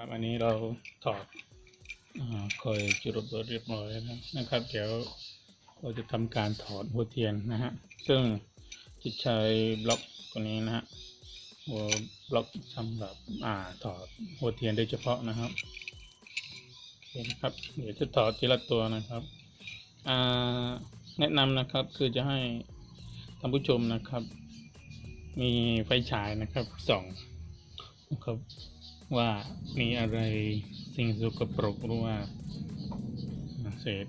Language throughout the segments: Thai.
ครับอันนี้เราถอดคอยจุดระเบิดเรียบร้อยแล้วนะครับ เดี๋ยวเราจะทำการถอดหัวเทียนนะฮะ ซึ่งจะใช้บล็อกตัวนี้นะฮะหัวบล็อกสำหรับอ่าถอดหัวเทียนโดยเฉพาะนะครับโอเคนะครับ เดี๋ยวจะถอดทีละตัวนะครับอ่าแนะนำนะครับคือจะให้ท่านผู้ชมนะครับ มีไฟฉายนะครับส่องนะครับ ว่ามีอะไรสิ่งสกปรกหรือว่าเศษ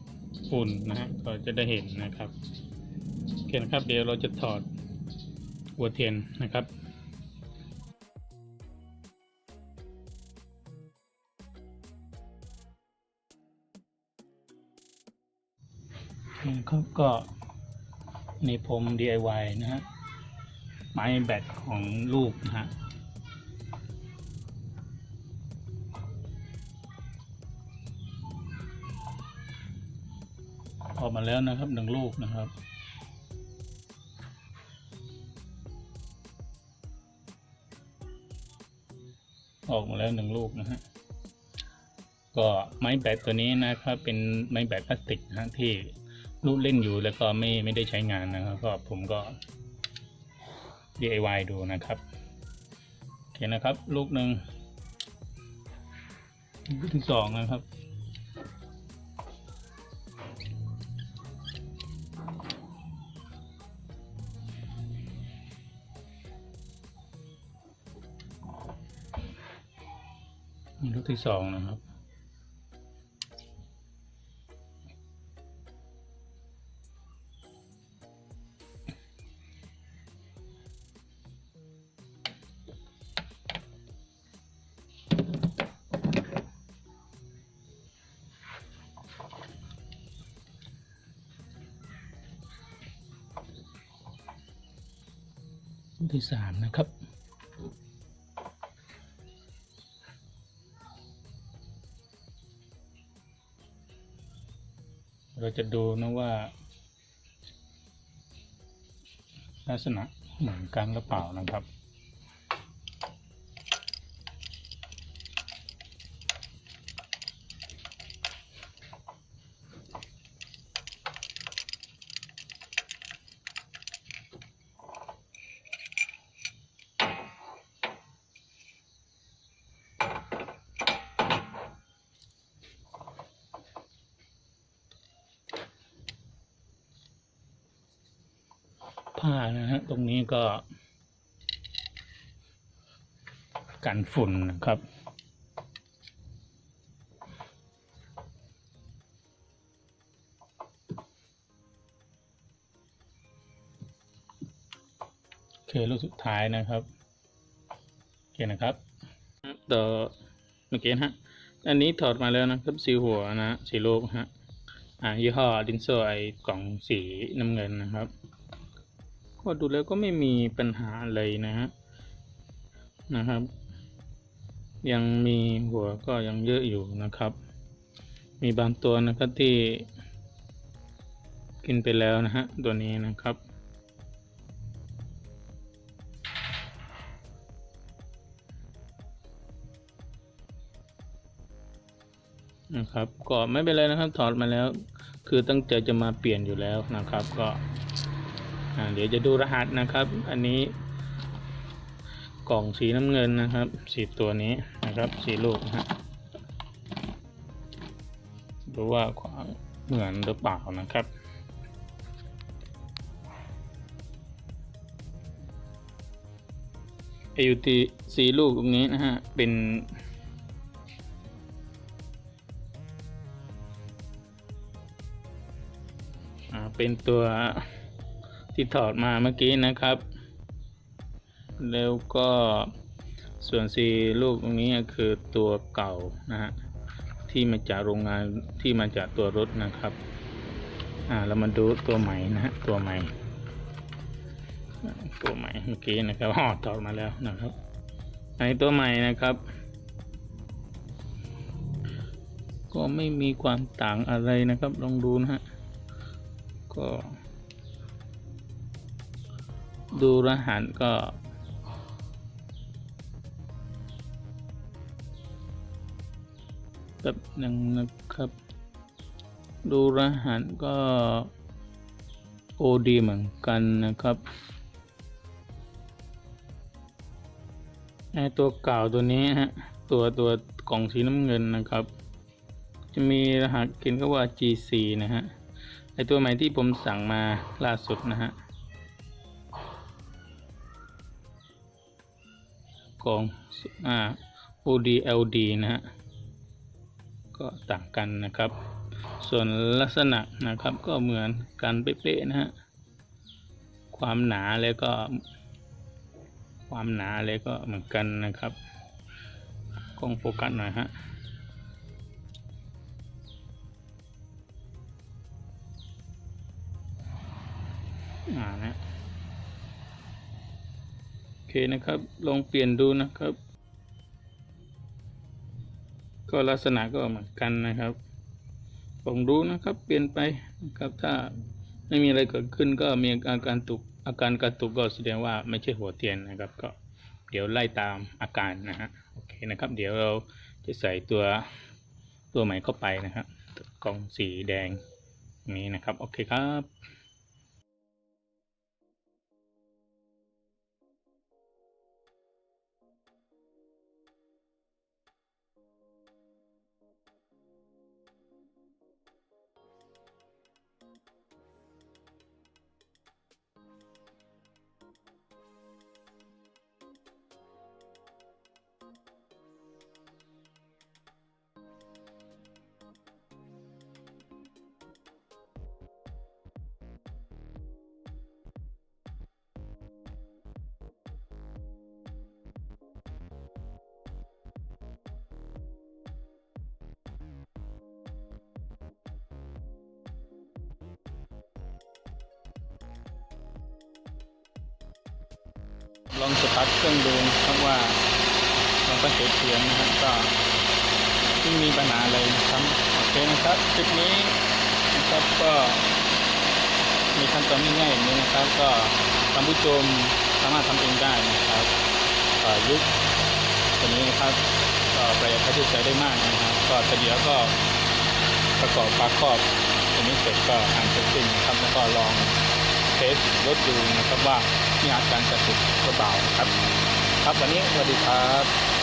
ฝุ่นนะฮะก็จะได้เห็นนะครับโอเคนะครับ เดี๋ยวเราจะถอดหัวเทียนนะครับนี่ครับก็ในี่ผม DIY นะฮะไม้แบตของลูกนะฮะ ออกมาแล้วนะครับหนึ่งลูกนะครับ ออกมาแล้วหนึ่งลูกนะฮะก็ไม้แบตตัวนี้นะครับเป็นไม้แบตพลาสติกนะฮะที่ลูกเล่นอยู่แล้วก็ไม่ไม่ได้ใช้งานนะครับ ก็ผมก็ DIY ดูนะครับโอเคนะครับ ลูกหนึ่งลูกที่สองนะครับ ลูกที่สองนะครับลูกที่สามนะครับ เราจะดูนะว่า ลักษณะเหมือนกันหรือเปล่านะครับ ผ้านะฮะตรงนี้ก็ กันฝุ่นนะครับ โอเคลูกสุดท้ายนะครับโอเคนะครับต่อเมื่อกี้นะฮะอันนี้ถอดมาแล้วนะครับสีหัวนะสีลูกฮะอ่ายี่ห้อดินโซไอกล่องสีน้ำเงินนะครับ ก็ดูแล้วก็ไม่มีปัญหาอะไรนะฮะนะครับ ยังมีหัวก็ยังเยอะอยู่นะครับ มีบางตัวนะครับที่กินไปแล้วนะฮะตัวนี้นะครับนะครับก็ไม่เป็นไรนะครับถอดมาแล้ว คือตั้งใจจะมาเปลี่ยนอยู่แล้วนะครับ ก็ เดี๋ยวจะดูรหัสนะครับ อันนี้กล่องสีน้ำเงินนะครับสีตัวนี้นะครับสีลูกนะฮะดูว่าเหมือนหรือเปล่านะครับ AUT สีลูกตรงนี้นะฮะเป็นเป็นตัว ที่ถอดมาเมื่อกี้นะครับ แล้วก็ส่วนสีลูกตรงนี้คือตัวเก่านะฮะที่มาจากโรงงานที่มาจากตัวรถนะครับ อ่าเรามาดูตัวใหม่นะฮะตัวใหม่ ตัวใหม่เมื่อกี้นะครับอ๋อถอดมาแล้วนะครับในตัวใหม่นะครับ ก็ไม่มีความต่างอะไรนะครับลองดูนะฮะก็ ดูรหัสก็ แบบหนึ่งนะครับ ดูรหัสก็ OD เหมือนกันนะครับไอตัวเก่าตัวนี้ฮะ ตัวตัวกล่องสีน้ำเงินนะครับ จะมีรหัสเขียนก็ว่า G4 นะฮะไอตัวใหม่ที่ผมสั่งมาล่าสุดนะฮะ กองอ่า ODLD นะฮะก็ต่างกันนะครับ ส่วนลักษณะนะครับก็เหมือนกันเป๊ะๆนะฮะความหนาแล้วก็ ความหนาเลยก็เหมือนกันนะครับกล้องโฟกัสหน่อยฮะ เคนะครับ ลองเปลี่ยนดูนะครับ ก็ลักษณะก็เหมือนกันนะครับลองดูนะครับ เปลี่ยนไปนะครับถ้าไม่มีอะไรเกิดขึ้นก็มีอาการตุกอาการกระตุกก็แสดงว่าไม่ใช่หัวเทียนนะครับ ก็เดี๋ยวไล่ตามอาการนะฮะโอเคนะครับ เดี๋ยวเราจะใส่ตัวตัวใหม่เข้าไปนะครับกล่องสีแดงนี้นะครับ โอเคครับ ลองสตาร์ทเครื่องดูนะครับว่ามันก็เสียเสียงนะครับก็ไม่มีปัญหาอะไรนะครับโอเคนะครับคลิปนี้นะครับก็มีขั้นตอนง่ายๆอย่างนี้นะครับ ก็ท่านผู้ชมสามารถทำเองได้นะครับก็ยุคตัวนี้นะครับก็ประหยัดค่าใช้จ่ายได้มากนะครับ ก็แต่เดี๋ยวก็ประกอบปลาครอบตัวนี้เสร็จก็อ่านเสร็จสิ้นนะครับ แล้วก็ลองเทสรถดูนะครับว่า มีอาการกระตุกหรือเปล่าครับ ครับวันนี้สวัสดีครับ